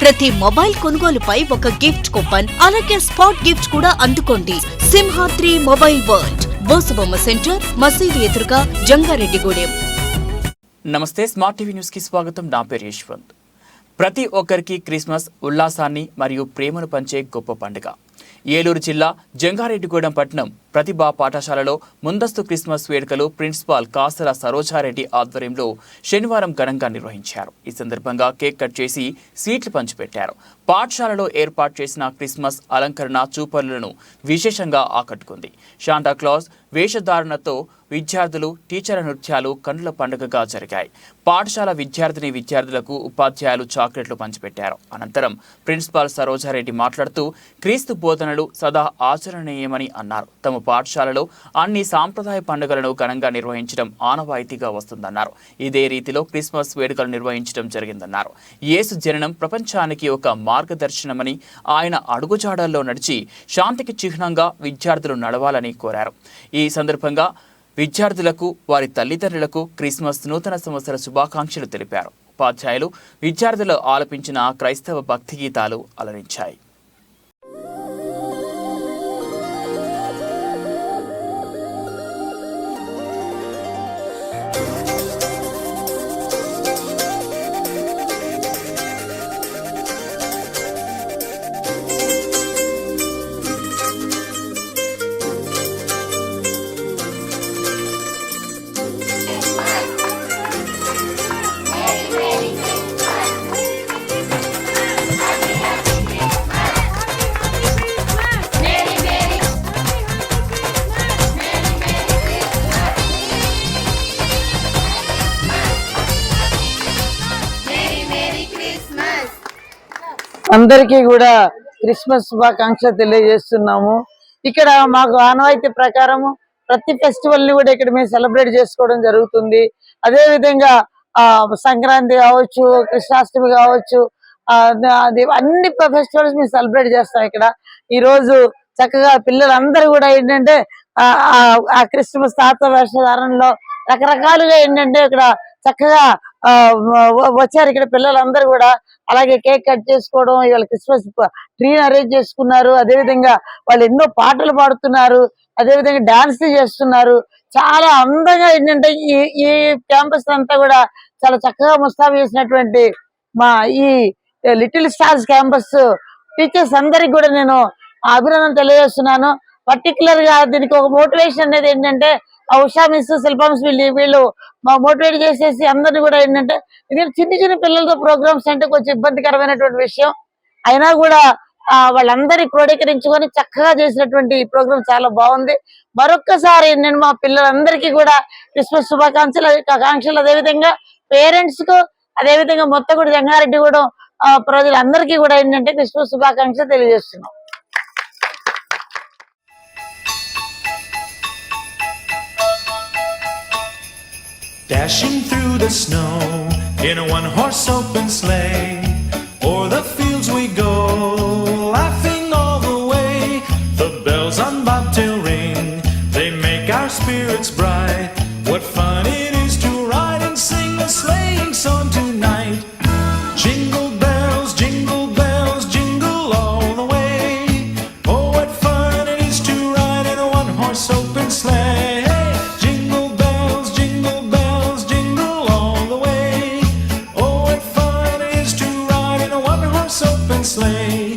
ప్రతి మొబైల్ కొనుగోలుపై ఒక గిఫ్ట్ కూపన్ అలాగే స్పాట్ గిఫ్ట్ కూడా అందుకోండి. Simhadri mobile world Bosubomma centre మసీదు ఎదురుగా జంగారెడ్డిగూడెం. నమస్తే స్మార్ట్ టీవీ న్యూస్కి స్వాగతం. నా పేరు యశ్వంత్. ప్రతి ఒక్కరికి క్రిస్మస్ ఉల్లాసాన్ని మరియు ప్రేమను పంచే గొప్ప పండుగ. ఏలూరు జిల్లా జంగారెడ్డిగూడెం పట్టణం ప్రతిభా పాఠశాలలో ముందస్తు క్రిస్మస్ వేడుకలు ప్రిన్సిపాల్ కాసర సరోజారెడ్డి ఆధ్వర్యంలో శనివారం ఘనంగా నిర్వహించారు. ఈ సందర్భంగా కేక్ కట్ చేసి స్వీట్లు పంచిపెట్టారు. పాఠశాలలో ఏర్పాటు చేసిన క్రిస్మస్ అలంకరణ చూపరులను విశేషంగా ఆకట్టుకుంది. శాంటాక్లాస్ వేషధారణతో విద్యార్థులు టీచర్ల నృత్యాలు కన్నుల పండుగగా జరిగాయి. పాఠశాల విద్యార్థిని విద్యార్థులకు ఉపాధ్యాయులు చాక్లెట్లు పంచిపెట్టారు. అనంతరం ప్రిన్సిపాల్ సరోజారెడ్డి మాట్లాడుతూ క్రీస్తు బోధనలు సదా ఆచరణీయమని అన్నారు. తమ పాఠశాలలో అన్ని సాంప్రదాయ పండుగలను ఘనంగా నిర్వహించడం ఆనవాయితీగా వస్తుందన్నారు. ఇదే రీతిలో క్రిస్మస్ వేడుకలు నిర్వహించడం జరిగిందన్నారు. యేసు జననం ప్రపంచానికి ఒక మార్గదర్శనమని ఆయన అడుగుజాడల్లో నడిచి శాంతికి చిహ్నంగా విద్యార్థులు నడవాలని కోరారు. ఈ సందర్భంగా విద్యార్థులకు వారి తల్లిదండ్రులకు క్రిస్మస్ నూతన సంవత్సర శుభాకాంక్షలు తెలిపారు. ఉపాధ్యాయులు విద్యార్థులు ఆలపించిన క్రైస్తవ భక్తి గీతాలు అలరించాయి. అందరికీ కూడా క్రిస్మస్ శుభాకాంక్షలు తెలియజేస్తున్నాము. ఇక్కడ మాకు ఆనవాయితీ ప్రకారము ప్రతి ఫెస్టివల్ని కూడా ఇక్కడ మేము సెలబ్రేట్ చేసుకోవడం జరుగుతుంది. అదే విధంగా ఆ సంక్రాంతి కావచ్చు కృష్ణాష్టమి కావచ్చు ఆ అన్ని ఫెస్టివల్స్ మేము సెలబ్రేట్ చేస్తాం ఇక్కడ. ఈ రోజు చక్కగా పిల్లలందరూ కూడా ఏంటంటే ఆ ఆ- క్రిస్మస్ తాత వేషధారణలో రకరకాలుగా ఏంటంటే ఇక్కడ చక్కగా వచ్చారు ఇక్కడ పిల్లలందరూ కూడా. అలాగే కేక్ కట్ చేసుకోవడం ఇవాళ క్రిస్మస్ ట్రీ అరేంజ్ చేసుకున్నారు. అదే విధంగా వాళ్ళు ఎన్నో పాటలు పాడుతున్నారు. అదే విధంగా డాన్స్ చేస్తున్నారు. చాలా అందంగా ఏంటంటే ఈ ఈ క్యాంపస్ అంతా కూడా చాలా చక్కగా ముస్తాబు చేసినటువంటి మా ఈ లిటిల్ స్టార్స్ క్యాంపస్. టీచర్స్ అందరికి కూడా నేను అభినందన తెలియజేస్తున్నాను. పర్టికులర్గా దీనికి ఒక మోటివేషన్ అనేది ఏంటంటే ఉషా మిస్ శిల్పమ్స్ వీళ్ళు వీళ్ళు మోటివేట్ చేసేసి అందరిని కూడా ఏంటంటే ఇది చిన్న చిన్న పిల్లలతో ప్రోగ్రామ్స్ అంటే కొంచెం ఇబ్బందికరమైనటువంటి విషయం. అయినా కూడా ఆ వాళ్ళందరి క్రోడీకరించుకొని చక్కగా చేసినటువంటి ఈ ప్రోగ్రామ్ చాలా బాగుంది. మరొక్కసారి నేను మా పిల్లలందరికీ కూడా క్రిస్మస్ శుభాకాంక్షలు ఆకాంక్షలు అదేవిధంగా పేరెంట్స్కు అదేవిధంగా మొత్తం కూడా జంగారెడ్డి కూడా ప్రజలందరికీ కూడా ఏంటంటే క్రిస్మస్ శుభాకాంక్షలు తెలియజేస్తున్నాం. Dashing through the snow in a one horse open sleigh. O'er the fields we go, laughing all the way. The bells on bobtail ring, they make our spirits bright. Open sleigh.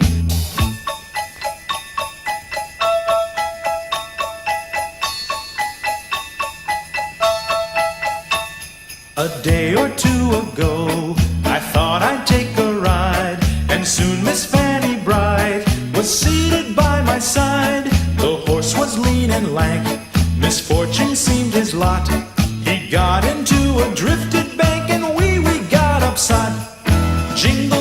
A day or two ago, I thought I'd take a ride, and soon Miss Fanny Bright was seated by my side. The horse was lean and lank, misfortune seemed his lot. He got into a drifted bank, and we we got upset. Jingle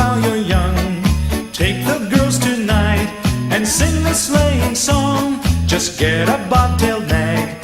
while you're young. Take the girls tonight and sing the sleighing song. Just get a bobtailed nag